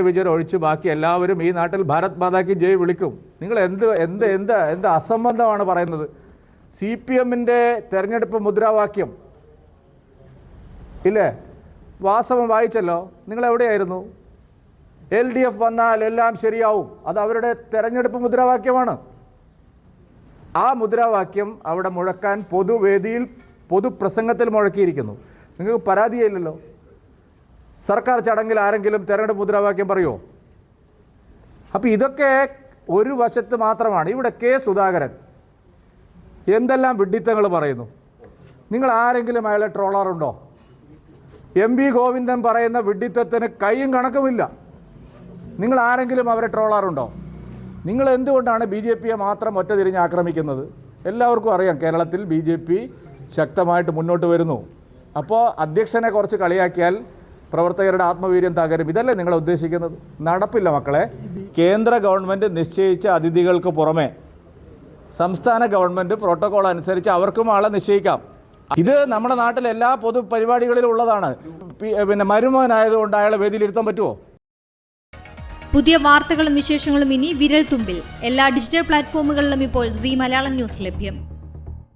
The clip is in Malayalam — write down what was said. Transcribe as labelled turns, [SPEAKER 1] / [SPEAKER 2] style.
[SPEAKER 1] വിജയൻ ഒഴിച്ച് ബാക്കി എല്ലാവരും ഈ നാട്ടിൽ ഭാരത് മാതാക്കി ജയ് വിളിക്കും. നിങ്ങൾ എന്ത് എന്ത് എന്ത് എന്ത് അസംബന്ധമാണ് പറയുന്നത്? സി പി എമ്മിന്റെ തെരഞ്ഞെടുപ്പ് മുദ്രാവാക്യം. ഇല്ലേ? വാസവം വായിച്ചല്ലോ? നിങ്ങൾ എവിടെയായിരുന്നു? എൽ ഡി എഫ് വന്നാൽ എല്ലാം ശരിയാവും. അത് അവരുടെ തെരഞ്ഞെടുപ്പ് മുദ്രാവാക്യമാണ്. ആ മുദ്രാവാക്യം അവിടെ മുഴക്കാൻ പൊതുവേദിയിൽ പൊതുപ്രസംഗത്തിൽ മുഴക്കിയിരിക്കുന്നു. നിങ്ങൾക്ക് പരാതിയില്ലല്ലോ? സർക്കാർ ചടങ്ങിൽ ആരെങ്കിലും തെരഞ്ഞെടുപ്പ് മുദ്രാവാക്യം പറയുമോ അപ്പോൾ ഇതൊക്കെ ഒരു വശത്ത് മാത്രമാണ്. ഇവിടെ കെ സുധാകരൻ എന്തെല്ലാം വിഡ്ഢിത്തങ്ങൾ പറയുന്നു? നിങ്ങൾ ആരെങ്കിലും അയാളെ ട്രോളറുണ്ടോ? എം വി ഗോവിന്ദൻ പറയുന്ന വിഡ്ഢിത്തത്തിന് കൈയും കണക്കുമില്ല. നിങ്ങൾ ആരെങ്കിലും അവരെ ട്രോളാറുണ്ടോ? നിങ്ങൾ എന്തുകൊണ്ടാണ് ബി ജെ പിയെ മാത്രം ഒറ്റ തിരിഞ്ഞ് ആക്രമിക്കുന്നത്? എല്ലാവർക്കും അറിയാം കേരളത്തിൽ ബി ജെ പി ശക്തമായിട്ട് മുന്നോട്ട് വരുന്നു. അപ്പോൾ അധ്യക്ഷനെ കുറച്ച് കളിയാക്കിയാൽ പ്രവർത്തകരുടെ ആത്മവീര്യം തകരും. ഇതല്ലേ നിങ്ങൾ ഉദ്ദേശിക്കുന്നത്? നടപ്പില്ല മക്കളെ. കേന്ദ്ര ഗവൺമെന്റ് നിശ്ചയിച്ച അതിഥികൾക്ക് പുറമെ സംസ്ഥാന ഗവൺമെന്റ് പ്രോട്ടോകോൾ അനുസരിച്ച് അവർക്കും ആളെ നിശ്ചയിക്കാം. ഇത് നമ്മുടെ നാട്ടിലെ എല്ലാ പൊതു പരിപാടികളിലും ഉള്ളതാണ് പിന്നെ മരുമോനായതുകൊണ്ട് അയാളെ വേദിയിലിരുത്താൻ പറ്റുമോ?
[SPEAKER 2] പുതിയ വാർത്തകളും വിശേഷങ്ങളും ഇനി വിരൽ തുമ്പിൽ എല്ലാ ഡിജിറ്റൽ പ്ലാറ്റ്ഫോമുകളിലും ഇപ്പോൾ സി മലയാളം ന്യൂസ് ലഭ്യം.